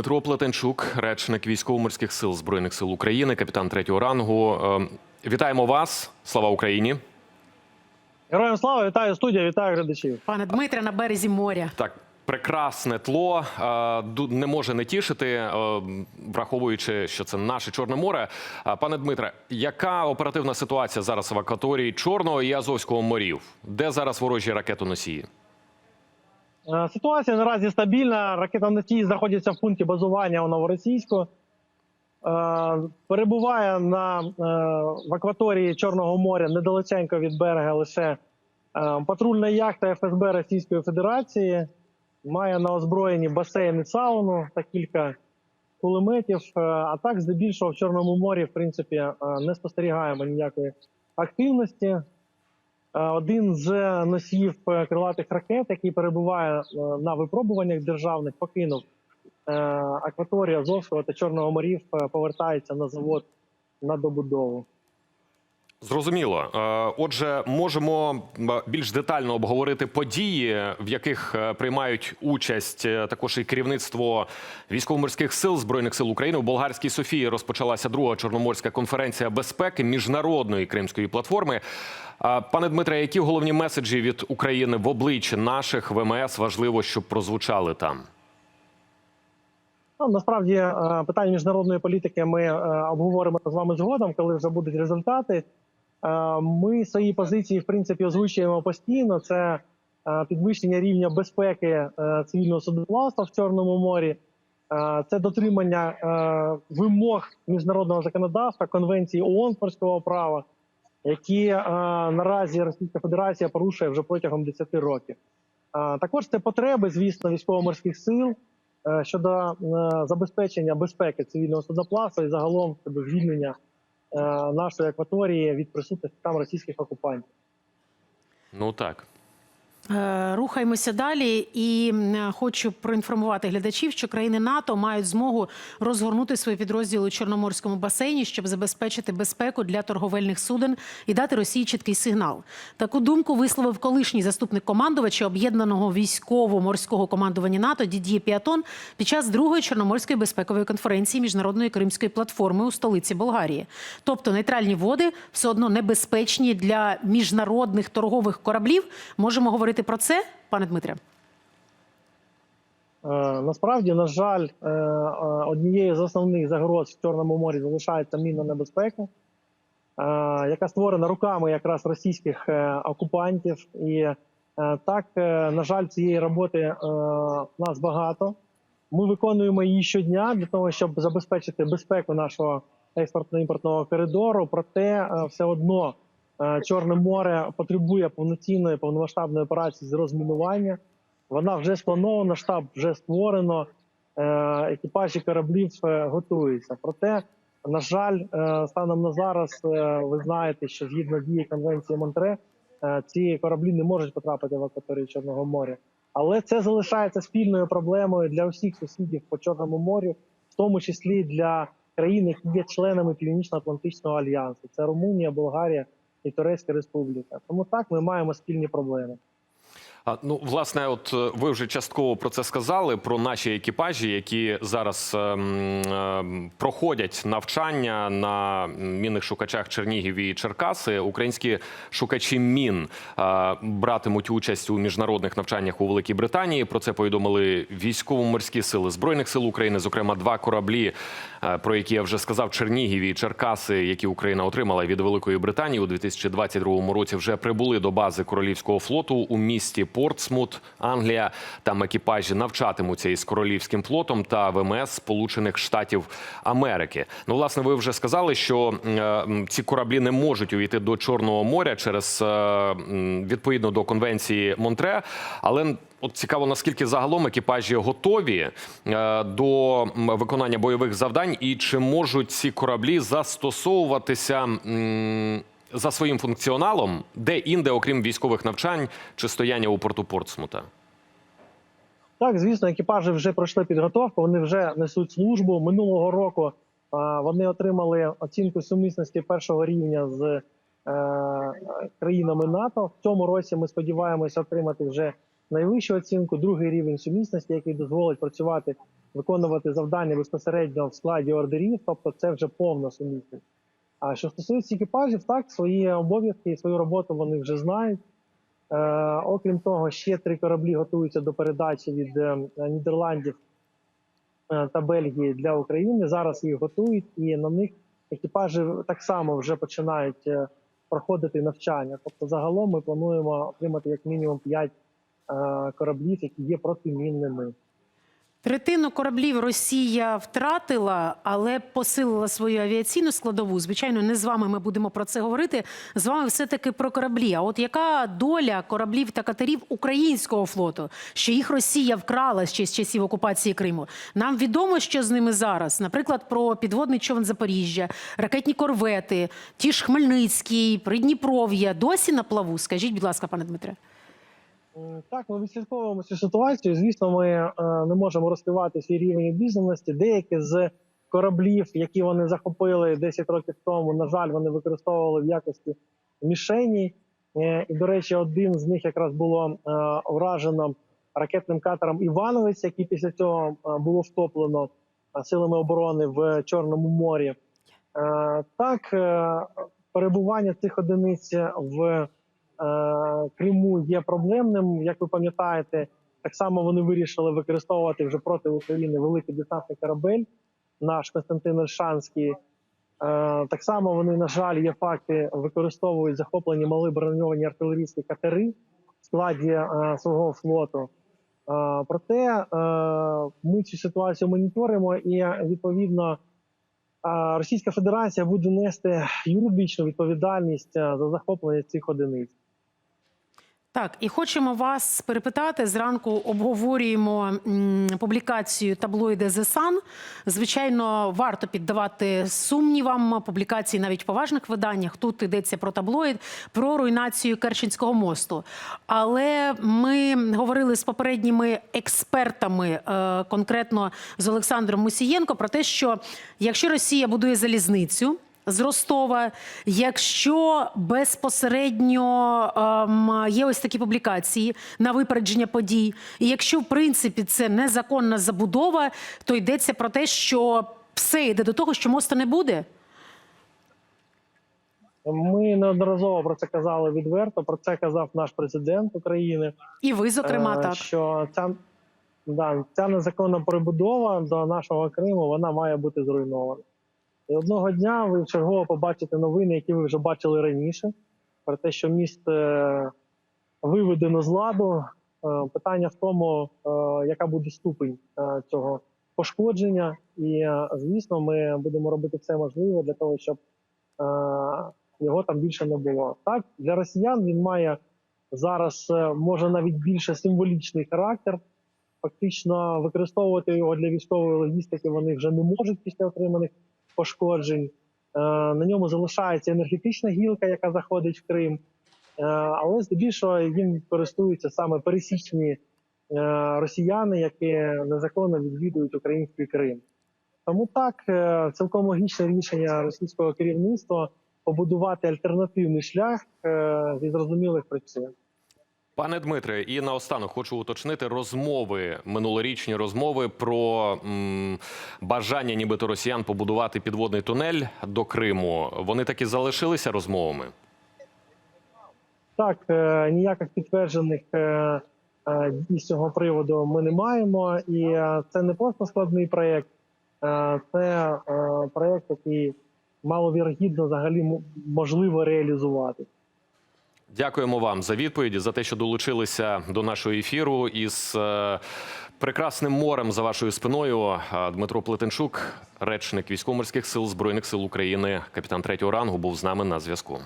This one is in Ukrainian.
Дмитро Плетенчук, речник військово-морських сил збройних сил України, капітан третього рангу. Е, Вітаємо вас! Слава Україні! Героям слава, вітаю студія, вітаю глядачів. Пане Дмитре, на березі моря. Так, прекрасне тло е, не може не тішити, е, враховуючи, що це наше Чорне море. Пане Дмитре, яка оперативна ситуація зараз в акваторії Чорного і Азовського морів? Де зараз ворожі ракетоносії? Е, Ситуація наразі стабільна. Ракета Ракетоносії знаходяться в пункті базування у Новоросійську. Е, Перебуває на, е, в акваторії Чорного моря недалеченько від берега лише патрульна яхта ФСБ Російської Федерації. Має на озброєнні і сауну та кілька кулеметів. А так, здебільшого, в Чорному морі, в принципі, не спостерігаємо ніякої активності. Е, Один з носіїв е, крилатих ракет, який перебуває е, на випробуваннях державних, покинув е, акваторію Азовського та Чорного морів, е, повертається на завод на добудову. Зрозуміло. Е, Отже, можемо більш детально обговорити події, в яких е, приймають участь е, також і керівництво військово-морських сил збройних сил України. У болгарській Софії розпочалася друга чорноморська конференція безпеки міжнародної кримської платформи. Пане Дмитре, які головні меседжі від України в обличчі наших ВМС важливо, щоб прозвучали там? Ну, насправді питання міжнародної політики ми обговоримо з вами згодом, коли вже будуть результати. Е, Ми свої позиції в принципі озвучуємо постійно. Це е, підвищення рівня безпеки е, цивільного судоплавства в Чорному морі, це дотримання вимог міжнародного законодавства, конвенції ООН морського права, які наразі Російська Федерація порушує вже протягом 10 років. Також це потреби, звісно, військово-морських сил щодо забезпечення безпеки цивільного судоплавства і загалом щодо звільнення нашої акваторії від присутності там російських окупантів. Ну так. Е, Рухаємося далі, і хочу проінформувати глядачів, що країни НАТО мають змогу розгорнути свої підрозділи у Чорноморському басейні, щоб забезпечити безпеку для торговельних суден і дати Росії чіткий сигнал. Таку думку висловив колишній заступник командувача об'єднаного військово-морського командування НАТО Дід'є Піатон під час другої чорноморської безпекової конференції міжнародної кримської платформи у столиці Болгарії. Тобто нейтральні води все одно небезпечні для міжнародних торгових кораблів. Можемо говорити про це, пане Дмитре? Е, Насправді, на жаль, е, е, однією з основних загроз в Чорному морі залишається мінна небезпека, яка створена руками якраз російських окупантів. І так, на жаль, цієї роботи в нас багато. Ми виконуємо її щодня для того, щоб забезпечити безпеку нашого експортно-імпортного коридору. Проте все одно Чорне море потребує повноцінної повномасштабної операції з розмінування. Вона вже спланована, штаб вже створено, е, екіпажі кораблів е, готуються. Проте, на жаль, е, станом на зараз е, ви знаєте, що згідно дії конвенції Монтре, е, ці кораблі не можуть потрапити в акваторію Чорного моря. Але це залишається спільною проблемою для усіх сусідів по Чорному морю, в тому числі для країн, які є членами Північно-Атлантичного альянсу. Це Румунія, Болгарія і Турецька Республіка. Тому так ми маємо спільні проблеми. А, ну, власне, от е, ви вже частково про це сказали про наші екіпажі, які зараз ем, ем, проходять навчання на мінних шукачах Чернігів і Черкаси. Українські шукачі мін е, братимуть участь у міжнародних навчаннях у Великій Британії. Про це повідомили військово-морські сили збройних сил України, зокрема два кораблі, про які я вже сказав, Чернігів і Черкаси, які Україна отримала від Великої Британії у 2022 році, вже прибули до бази королівського флоту у місті Портсмут, Англія. Там екіпажі навчатимуться із королівським флотом та ВМС Сполучених Штатів Америки. Ну, власне, ви вже сказали, що е, ці кораблі не можуть увійти до Чорного моря через е, відповідно до конвенції Монтре, але От цікаво, наскільки загалом екіпажі готові е, до виконання бойових завдань, і чи можуть ці кораблі застосовуватися за своїм функціоналом, де інде, окрім військових навчань чи стояння у порту Портсмута? Так, звісно, екіпажі вже пройшли підготовку, вони вже несуть службу. Минулого року вони отримали оцінку сумісності першого рівня з е, країнами НАТО. В цьому році ми сподіваємося отримати вже найвищу оцінку, другий рівень сумісності, який дозволить працювати виконувати завдання безпосередньо в складі ордерів, тобто це вже повна сумісність. А що стосується екіпажів, так свої обов'язки і свою роботу вони вже знають. Е, окрім того, ще три кораблі готуються до передачі від е, Нідерландів е, та Бельгії для України. Зараз їх готують, і на них екіпажі так само вже починають е, проходити навчання. Тобто, загалом ми плануємо отримати як мінімум 5 е, кораблів, які є протимінними. Третину кораблів Росія втратила, але посилила свою авіаційну складову. Звичайно, не з вами ми будемо про це говорити. З вами все таки про кораблі. А от яка доля кораблів та катерів українського флоту, що їх Росія вкрала ще з часів окупації Криму? Нам відомо, що з ними зараз. Наприклад, про підводний човен Запоріжжя, ракетні корвети, ті ж Хмельницький, Придніпров'я досі на плаву. Скажіть, будь ласка, пане Дмитре. М, Так, ми відслідковуємо цю ситуацію. Звісно, ми е, не можемо розкривати свій рівень обізнаності. Деякі з кораблів, які вони захопили 10 років тому, на жаль, вони використовували в якості мішені. Е, І, до речі, один з них якраз було е, вражено ракетним катером Івановець, який після цього е, було втоплено е, силами оборони в Чорному морі. Е, Так, е, перебування цих одиниць в е, Криму є проблемним. Як ви пам'ятаєте, так само вони вирішили використовувати вже проти України великий десантний корабель, наш Константин Ольшанський. Е, Так само вони, на жаль, є факти, використовують захоплені мали броньовані артилерійські катери в складі е, свого флоту. Е, Проте е, ми цю ситуацію моніторимо і відповідно. е, Російська Федерація буде нести юридичну відповідальність е, за захоплення цих одиниць. Так, і хочемо вас перепитати. Зранку обговорюємо публікацію таблоїди The Sun. Звичайно, варто піддавати сумнівам публікації навіть в поважних виданнях. Тут йдеться про таблоїд, про руйнацію Керченського мосту. Але ми говорили з попередніми експертами, е, конкретно з Олександром Мусієнко, про те, що якщо Росія будує залізницю з Ростова. Якщо безпосередньо ем, є ось такі публікації на випередження подій, і якщо в принципі це незаконна забудова, то йдеться про те, що все йде до того, що мосту не буде. Ми неодноразово про це казали відверто. Про це казав наш президент України. І ви, зокрема, е, так. що ця, да, ця незаконна прибудова до нашого Криму вона має бути зруйнована. І одного дня ви чергово побачите новини, які ви вже бачили раніше, про те, що міст е, виведено з ладу. Е, питання в тому, е, яка буде ступень цього пошкодження, і звісно, ми будемо робити все можливе для того, щоб його там більше не було. Так для росіян він має зараз може навіть більше символічний характер. Фактично використовувати його для військової логістики вони вже не можуть після отриманих пошкоджень. Е, На ньому залишається енергетична гілка, яка заходить в Крим. Е, Але здебільшого їм користуються саме пересічні е, росіяни, які незаконно відвідують український Крим. Тому так цілком логічне рішення російського керівництва побудувати альтернативний шлях зі зрозумілих причин. Пане Дмитре, і наостанок хочу уточнити розмови, минулорічні розмови про м, бажання, нібито росіян побудувати підводний тунель до Криму. Вони таки залишилися розмовами. Так, е, ніяких підтверджених е, е, з цього приводу ми не маємо, і е, це не просто складний проєкт, е, це е, проєкт, який маловірогідно взагалі можливо реалізувати. Дякуємо вам за відповіді, за те, що долучилися до нашого ефіру із е, прекрасним морем за вашою спиною. Е, Дмитро Плетенчук, речник військово-морських сил збройних сил України, капітан третього рангу, був з нами на зв'язку.